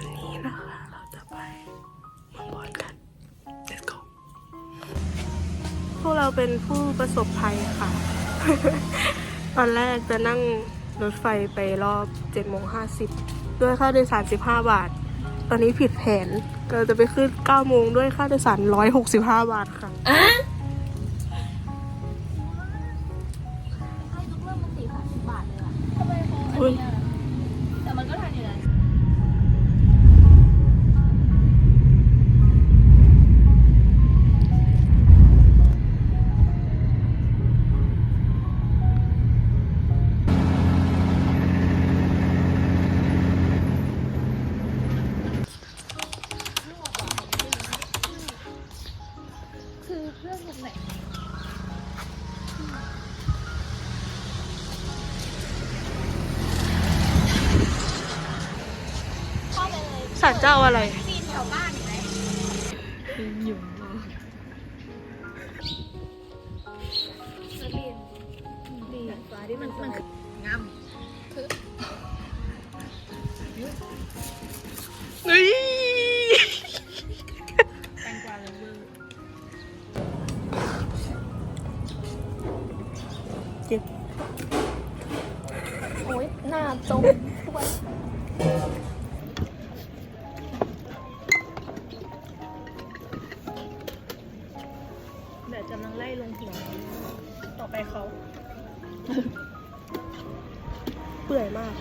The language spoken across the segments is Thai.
วันนี้นะคะ เราจะไปเมืองบอนกัน let's go พวกเราเป็นผู้ประสบภัยค่ะ ตอนแรกจะนั่งรถไฟไปรอบ7โมง50 ด้วยค่าโดยสาร 15 บาท ตอนนี้ผิดแผน เราจะไปขึ้น9โมงด้วยค่าโดยสาร 165 บาทค่ะ ไปเลยสารเจ้าอะไรปีนแถวบ้านอยู่ไหนนักเรียนดีฟ้าที่มันมันคืองามเฮ้ยแตงกวาเลเวอร์เจ็บโอ้ยหน้าจมทุกวัน เดี๋ยวจะนังไล่ลงหัวต่อไปเขา เปื่อยมาก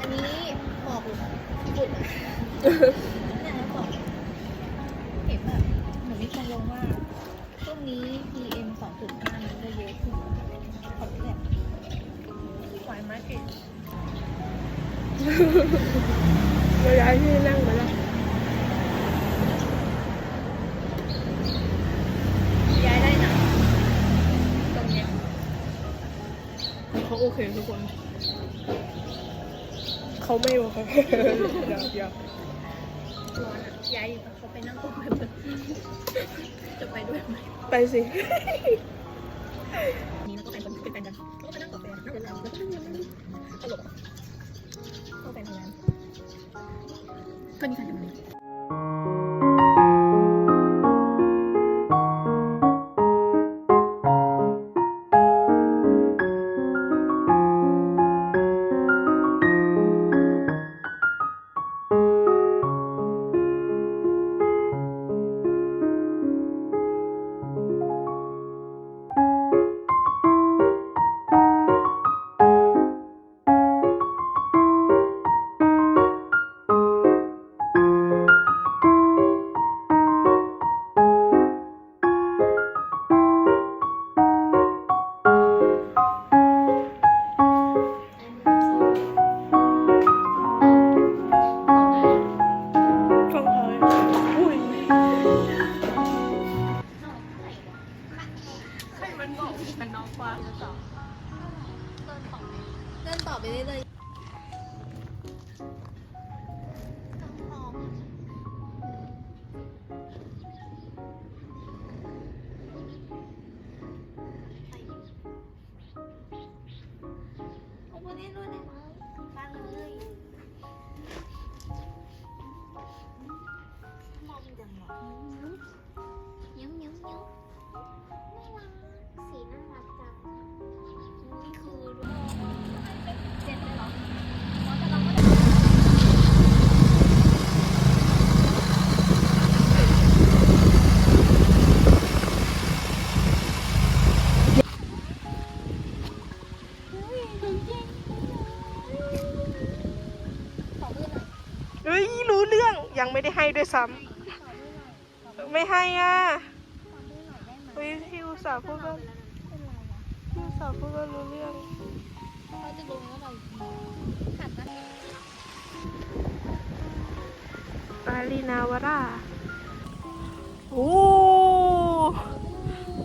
อันนี้บอกบุดอะเนี่ยนะบอกเห็นแบบเหมือนมีคนลงว่าช่วงนี้ PM 2.5มันจะเยอะขึ้นขอบแบบไหวไหมกิ เราย้ายที่นั่งมาแล้วย้ายได้นะตรงเนี้ยเขาโอเคทุกคน เขาไม่โอเคเดี๋ยวเดี๋ยวร้อนอะย้ายเขาไปนั่งตรงไหนบนจะไปด้วยไหมไปสิ ก็แฟนทำงานก็มีแฟนทำงาน มันบอกมันน้องกวางจะต่อเดินต่อไปเรื่อย เรื่องยังไม่ได้ให้ด้วยซ้ำไม่ให้อะเฮ้ยพี่อุตส่าห์พูดว่าพี่อุตส่าห์พูดว่ารู้เรื่องเขาจะลงแล้วเราหัดนะปาลีนาวาราโอ้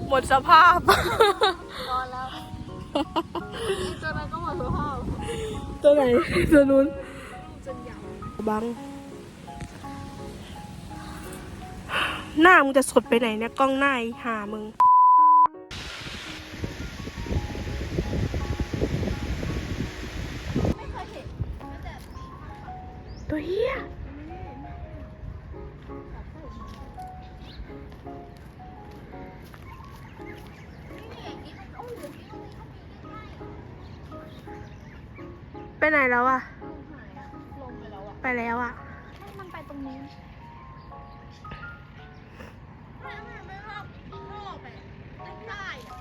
หมดสภาพนอนแล้วตัวนั้นก็หมดสภาพตัวไหนตัวนู้นจนยาวบัง หน้ามึงจะสดไปไหนเนี่ยกล้องหน้าหามึง ตัวเฮียไปไหนแล้วอะ ไปแล้วอะ มันไปตรงนี้ ไม่ไม่ไม่รอบรอบแบบใกล้อะ